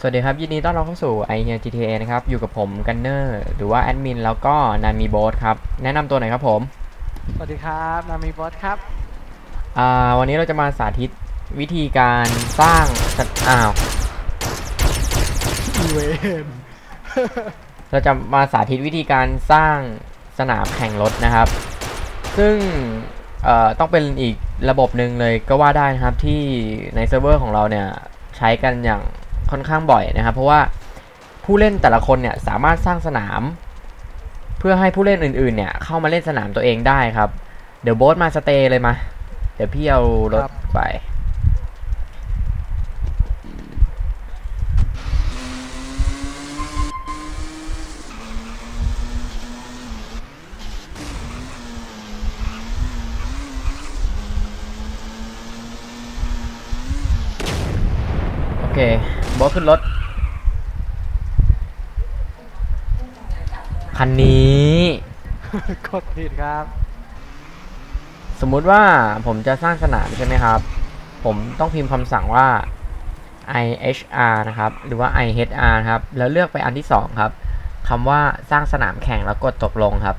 สวัสดีครับ ยินดีต้อนรับเข้าสู่ i h e r GTA นะครับ อยู่กับผมกันเนอร์หรือว่าแอดมินแล้วก็นามีโบสครับ แนะนำตัวหน่อยครับผม สวัสดีครับนามีบอสครับ อ่า วันนี้เราจะมาสาธิตวิธีการสร้างสนอ้าวอีเวนเราจะมาสาธิตวิธีการสร้างสนามแข่งรถนะครับ ซึ่งเอ่อต้องเป็นอีกระบบหนึ่งเลยก็ว่าได้นะครับที่ในเซิร์ฟเวอร์ของเราเนี่ยใช้กันอย่าง ค่อนข้างบ่อยนะครับ เพราะว่าผู้เล่นแต่ละคนเนี่ยสามารถสร้างสนาม เพื่อให้ผู้เล่นอื่นๆ เนี่ย เข้ามาเล่นสนามตัวเองได้ครับ เดี๋ยวโบ๊ทมาสเตย์เลยมา เดี๋ยวพี่เอารถไปโอเค โบ๊ทขึ้นรถ คันนี้ กดผิดครับ สมมุติว่าผมจะสร้างสนามใช่ไหมครับ ผมต้องพิมพ์คำสั่งว่า IHR นะครับ หรือว่า IHR นะครับ แล้วเลือกไปอันที่ 2 ครับคำว่าสร้างสนามแข่งแล้วกดตกลงครับ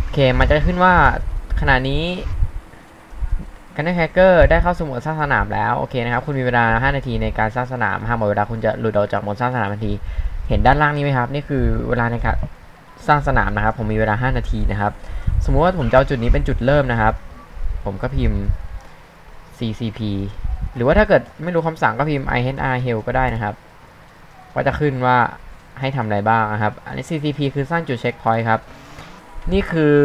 โอเค มันจะขึ้นว่าขณะนี้ กันแฮกเกอร์ได้เข้าสู่โหมดสร้างสนามแล้วโอเคนะครับคุณมีเวลา 5 นาทีในการสร้างสนามหากหมดเวลาคุณจะหลุดออกจากโหมดสร้างสนามทันที เห็นด้านล่างนี้ไหมครับ นี่คือเวลาในการสร้างสนามนะครับ ผมมีเวลา 5 นาทีนะครับ สมมุติว่าผมจะเอาจุดนี้เป็นจุดเริ่มนะครับ ผมก็พิมพ์ ccp หรือว่าถ้าเกิดไม่รู้คำสั่งก็พิมพ์ inr hel ก็ได้นะครับก็จะขึ้นว่าให้ทำอะไรบ้างนะครับ อันนี้ ccp คือสร้างจุดเช็คพอยต์ครับ นี่คือ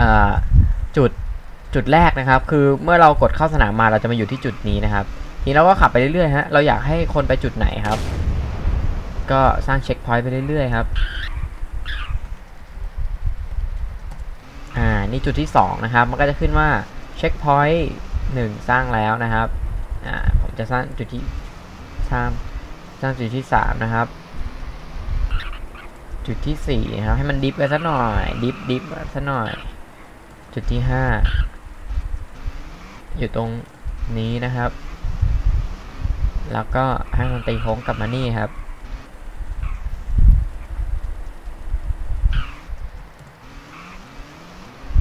อจุด จุดแรกนะครับ คือเมื่อเรากดเข้าสนามมาเราจะมาอยู่ที่จุดนี้นะครับ ทีนี้เราก็ขับไปเรื่อยๆฮะเราอยากให้คนไปจุดไหนครับ ก็สร้างเช็คพอยต์ไปเรื่อยๆครับอ่านี่จุดที่ 2 นะครับ มันก็จะขึ้นว่าเช็คพอยต์หนึ่งสร้างแล้วนะครับอ่าผมจะสร้างจุดที่สร้างสร้างจุดที่ 3 นะครับ จุดที่4นะครับให้มันดิฟไปสักหน่อยดิฟดิฟสักหน่อย จุดที่ 5 อยู่ตรงนี้นะครับ แล้วก็ให้มันตีโค้งกลับมานี่ครับ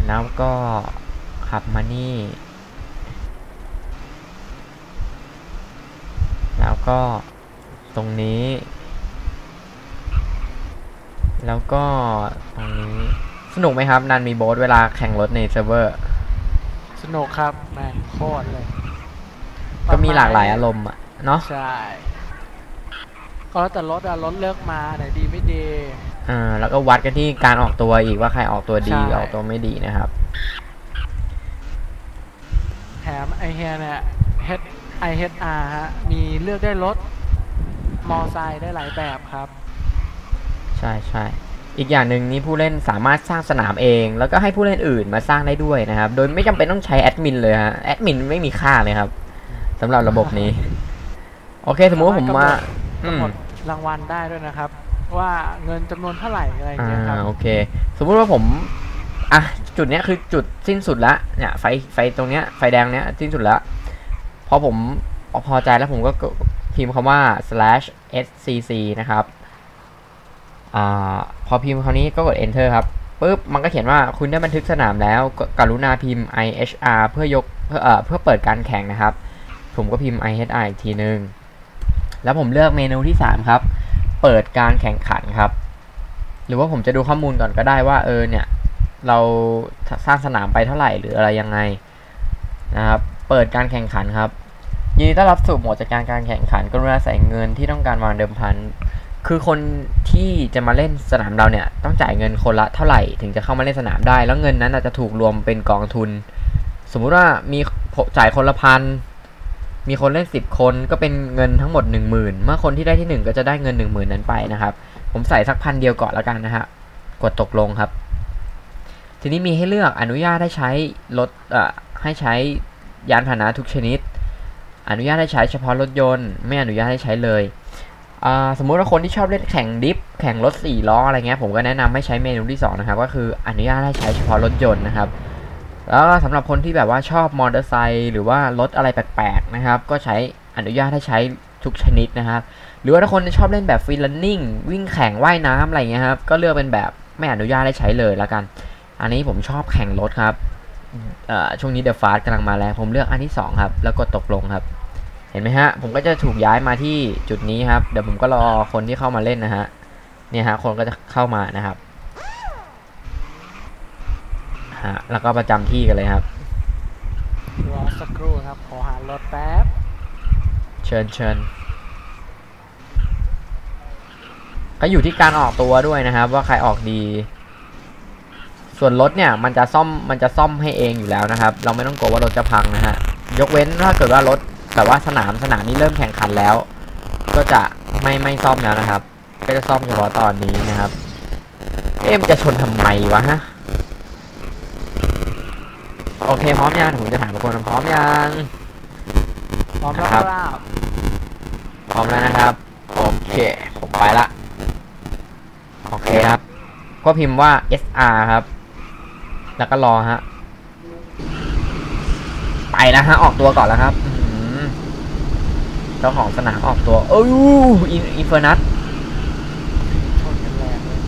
แล้วก็ขับมานี่ แล้วก็ตรงนี้ แล้วก็ตรงนี้ สนุกไหมครับนันมีโบสเวลาแข่งรถในเซิร์ฟเวอร์ สนุกครับแม่งโคตรเลยก็มีหลากหลายอารมณ์อะเนาะใช่ก็แล้วแต่รถอะรถเลือกมาไหนดีไม่ดีอ่าแล้วก็วัดกันที่การออกตัวอีกว่าใครออกตัวดีใช่ออกตัวไม่ดีนะครับแถมไอเฮียเนี่ย H I H R ฮะมีเลือกได้รถมอไซค์ได้หลายแบบครับ ใช่ใช่ อีกอย่างหนึ่งนี่ผู้เล่นสามารถสร้างสนามเอง แล้วก็ให้ผู้เล่นอื่นมาสร้างได้ด้วยนะครับ โดยไม่จำเป็นต้องใช้แอดมินเลยฮะแอดมินไม่มีค่าเลยครับสำหรับระบบนี้ โอเค สมมุติว่าผมมาอืกำมหนดรางวัลได้ด้วยนะครับ ว่าเงินจำนวนเท่าไหร่อะไรอย่างอ่าเงี้ยครับโอเค สมมุติว่าผมอะจุดเนี้ยคือจุดสิ้นสุดละเนี่ยไฟไฟตรงเนี้ยไฟแดงเนี้ยสิ้นสุดละพอผมพอใจแล้วผมก็พิมพ์คำว่า slash scc นะครับ อพอพิมพ์คราวนี้ก็กด enter ครับปุ๊บมันก็เขียนว่าคุณได้บันทึกสนามแล้วกกรุณาพิมพ์ IHR เพื่อยกเพื่อเอ่อเพื่อเปิดการแข่งนะครับ ผมก็พิมพ์ IHR อีกทีนึง แล้วผมเลือกเมนูที่ 3 ครับ เปิดการแข่งขันครับ หรือว่าผมจะดูข้อมูลก่อนก็ได้ว่าเออเนี่ย เราสร้างสนามไปเท่าไหร่หรืออะไรยังไงนะครับเปิดการแข่งขันครับยินดีต้อนรับสู่โหมดจัดการการแข่งขันกรุณาใส่เงินที่ต้องการวางเดิมพัน คือคนที่จะมาเล่นสนามเราเนี่ย ต้องจ่ายเงินคนละเท่าไหร่ถึงจะเข้ามาเล่นสนามได้ แล้วเงินนั้นอาจจะถูกรวมเป็นกองทุน สมมุติว่ามีจ่ายคนละพันมีคนเล่น 10 คนก็เป็นเงินทั้งหมด 10,000 เมื่อคนที่ได้ที่ 1 ก็จะได้เงิน 10,000 นั้นไปนะครับ ผมใส่สักพันเดียวก่อนแล้วกันนะฮะ กดตกลงครับ ทีนี้มีให้เลือกอนุญาตให้ใช้รถอ่อให้ใช้ยานพาหนะทุกชนิด อนุญาตให้ใช้เฉพาะรถยนต์ ไม่อนุญาตให้ใช้เลย สมมุติว่าคนที่ชอบเล่นแข่งดิฟแข่งรถ4ล้ออะไรเงี้ยผมก็แนะนำให้ใช้เมนูที่สองนะครับก็คืออนุญาตให้ใช้เฉพาะรถยนต์นะครับแล้วก็สำหรับคนที่แบบว่าชอบมอเตอร์ไซค์หรือว่ารถอะไรแปลกๆนะครับก็ใช้อนุญาตให้ใช้ทุกชนิดนะครับหรือว่าถ้าคนชอบเล่นแบบฟรี e นนิ่งวิ่งแข่งว่ายน้ำอะไรเงี้ยครับก็เลือกเป็นแบบไม่อนุญาตให้ใช้เลยแล้วกัน อันนี้ผมชอบแข่งรถครับช่วงนี้เดอะฟาสกำลังมาแรงผมเลือกอันที่2ครับแล้วกดตกลงครับ เห็นไหมฮะ ผมก็จะถูกย้ายมาที่จุดนี้ครับ เดี๋ยวผมก็รอคนที่เข้ามาเล่นนะฮะ เนี่ยฮะ คนก็จะเข้ามานะครับฮะแล้วก็ประจำที่กันเลยครับ รอสักครู่ครับ ขอหารถแป๊บ เชิญเชิญก็อยู่ที่การออกตัวด้วยนะครับ ว่าใครออกดี ส่วนรถเนี่ยมันจะซ่อมมันจะซ่อมให้เองอยู่แล้วนะครับ เราไม่ต้องกลัวว่ารถจะพังนะฮะ ยกเว้นถ้าเกิดว่ารถ แบบว่าสนามสนามนี้เริ่มแข่งขันแล้ว ก็จะไม่ไม่ซ่อมแล้วนะครับ ก็จะซ่อมเฉพาะตอนนี้นะครับ เอ๊ะมันจะชนทำไมวะฮะโอเคพร้อมยังผมจะถามทุกคนพร้อมยังพร้อมแล้วครับครับพร้อมแล้วนะครับ โอเค ผมไปละ โอเคครับ ก็พิมพ์ว่า SR ครับ แล้วก็รอฮะ ไปแล้วฮะ ออกตัวก่อนแล้วครับอื้อหือ เจ้าของสนามออกตัวโอ้ยอินอินเฟอร์นัสชนกันแรงเลย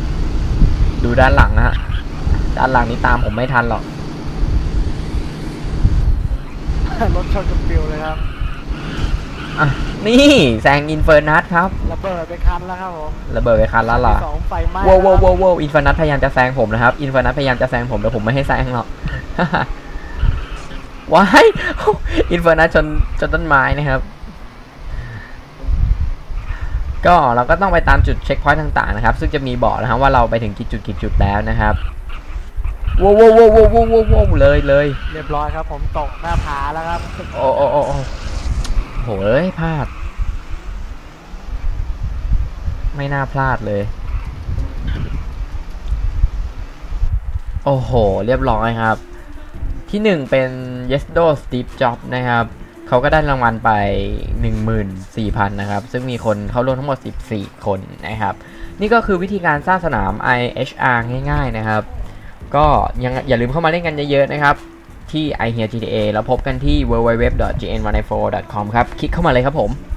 ดูด้านหลังนะฮะ ด้านหลังนี้ตามผมไม่ทันหรอก รถชนกันปิวเลยครับ อะ นี่แซงอินเฟอร์นัสครับ ระเบิดไปคันแล้วครับผมระเบิดไปคันแล้วล่ะที่สองไฟไหม้ว้าวว้าวแล้ว้าวว้าวอินฟอร์นัทพยายามจะแซงผมนะครับ อินฟอร์นัทพยายามจะแซงผมแต่ผมไม่ให้แซงหรอกว้ายอินฟอร์นัทชนชนต้นไม้นะครับ ก็เราก็ต้องไปตามจุดเช็คพอยต์ต่างๆนะครับ ซึ่งจะมีบอกนะครับว่าเราไปถึงกี่จุดกี่จุดแล้วนะครับว้าวว้าวว้าวว้าวว้าวว้าวเลยเลยเรียบร้อยครับ ผมตกหน้าผาแล้วครับโอ้โอ้โอ้โอ้โหเอ้ยพลาด ไม่น่าพลาดเลย โอ้โห เรียบร้อยครับ ที่หนึ่งเป็น Yesto Steve Jobs นะครับ เขาก็ได้รางวัลไป 14,000 นะครับ ซึ่งมีคนเข้าร่วมทั้งหมด 14 คนนะครับ นี่ก็คือวิธีการสร้างสนาม IHR ง่าย ๆ นะครับ ก็ยังอย่าลืมเข้ามาเล่นกันเยอะๆ นะครับ ที่ i h e a r GTA แล้วพบกันที่ www.gn194.com ครับ คลิกเข้ามาเลยครับผม